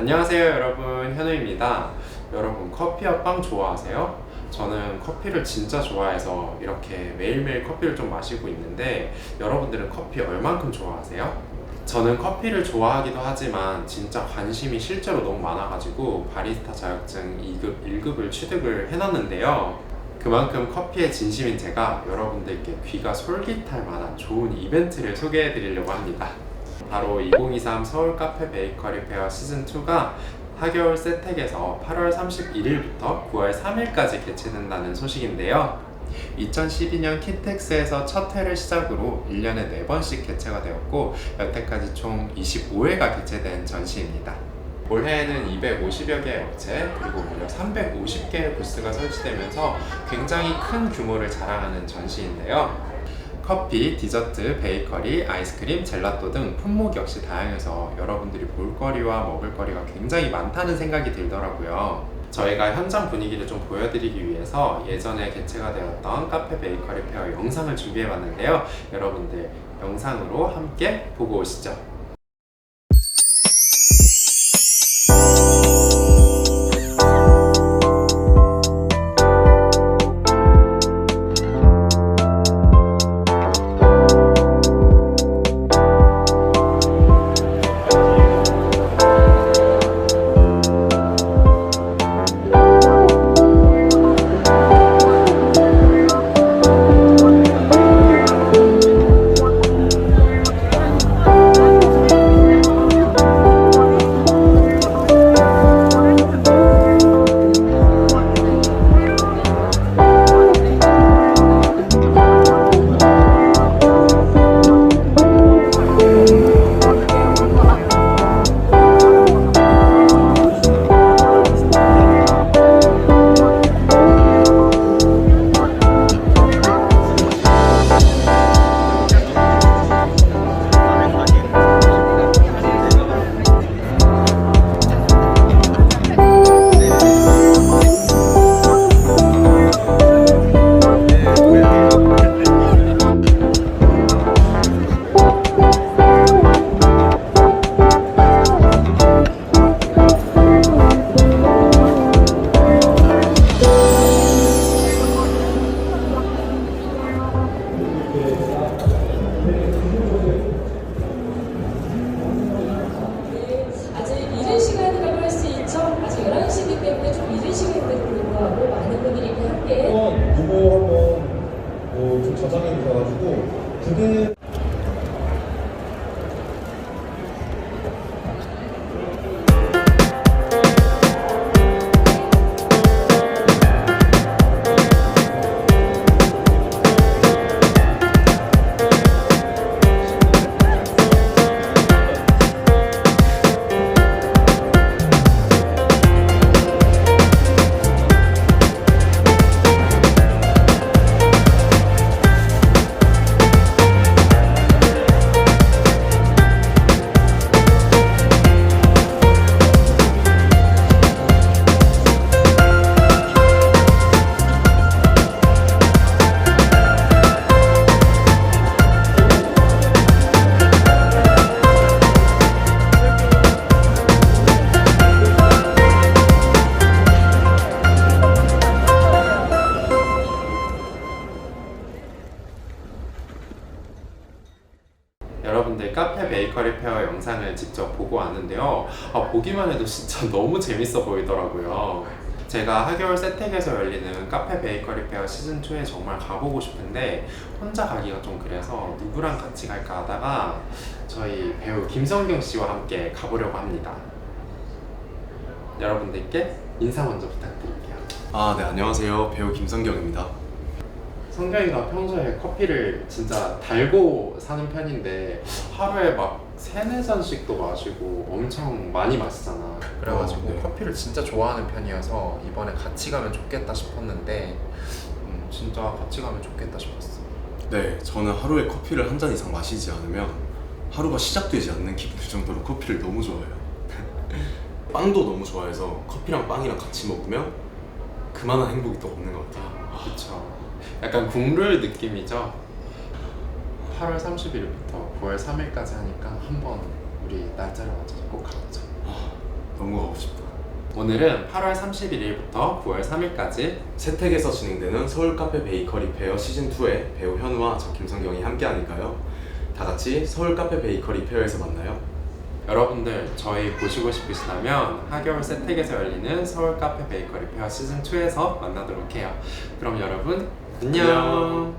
안녕하세요 여러분 현우입니다 여러분 커피와 빵 좋아하세요? 저는 커피를 진짜 좋아해서 이렇게 매일매일 커피를 좀 마시고 있는데 여러분들은 커피 얼만큼 좋아하세요? 저는 커피를 좋아하기도 하지만 진짜 관심이 실제로 너무 많아가지고 바리스타 자격증 2급, 1급을 취득을 해놨는데요. 그만큼 커피에 진심인 제가 여러분들께 귀가 솔깃할 만한 좋은 이벤트를 소개해 드리려고 합니다. 바로 2023 서울 카페 베이커리 페어 시즌2가 하겨울 세택에서 8월 31일부터 9월 3일까지 개최된다는 소식인데요. 2012년 키텍스에서 첫 회를 시작으로 1년에 4번씩 개최가 되었고 여태까지 총 25회가 개최된 전시입니다. 올해에는 250여 개의 업체 그리고 무려 350개의 부스가 설치되면서 굉장히 큰 규모를 자랑하는 전시인데요. 커피, 디저트, 베이커리, 아이스크림, 젤라또 등 품목 역시 다양해서 여러분들이 볼거리와 먹을거리가 굉장히 많다는 생각이 들더라고요. 저희가 현장 분위기를 좀 보여드리기 위해서 예전에 개최가 되었던 카페 베이커리 페어 영상을 준비해봤는데요. 여러분들 영상으로 함께 보고 오시죠. 저장해 주셔가지고 그게 여러분들 카페 베이커리 페어 영상을 직접 보고 왔는데요. 아, 보기만 해도 진짜 너무 재밌어 보이더라고요. 제가 하겨울 세택에서 열리는 카페 베이커리 페어 시즌2에 정말 가보고 싶은데 혼자 가기가 좀 그래서 누구랑 같이 갈까 하다가 저희 배우 김성경 씨와 함께 가보려고 합니다. 여러분들께 인사 먼저 부탁드릴게요. 아, 네, 안녕하세요. 배우 김성경입니다. 성경이가 평소에 커피를 진짜 달고 사는 편인데 하루에 막 세네 잔씩도 마시고 엄청 많이 마시잖아. 그래가지고 어, 네. 커피를 진짜 좋아하는 편이어서 이번에 같이 가면 좋겠다 싶었는데 음, 진짜 같이 가면 좋겠다 싶었어. 네, 저는 하루에 커피를 한 잔 이상 마시지 않으면 하루가 시작되지 않는 기분일 정도로 커피를 너무 좋아해요. 빵도 너무 좋아해서 커피랑 빵이랑 같이 먹으면 그만한 행복이 또 없는 것 같아요. 그쵸. 약간 국룰 느낌이죠. 8월 30일부터 9월 3일까지 하니까 한번 우리 날짜를 맞춰서 꼭 가보자. 너무 오늘은 8월 31일부터 9월 3일까지 세택에서 진행되는 서울 카페 베이커리 페어 시즌 2에 배우 현우와 저 김성경이 함께하니까요. 다 같이 서울 카페 베이커리 페어에서 만나요. 여러분들 저희 보시고 싶으시다면 하겨울 세택에서 열리는 서울 카페 베이커리 페어 시즌 2에서 만나도록 해요. 그럼 여러분. 안녕.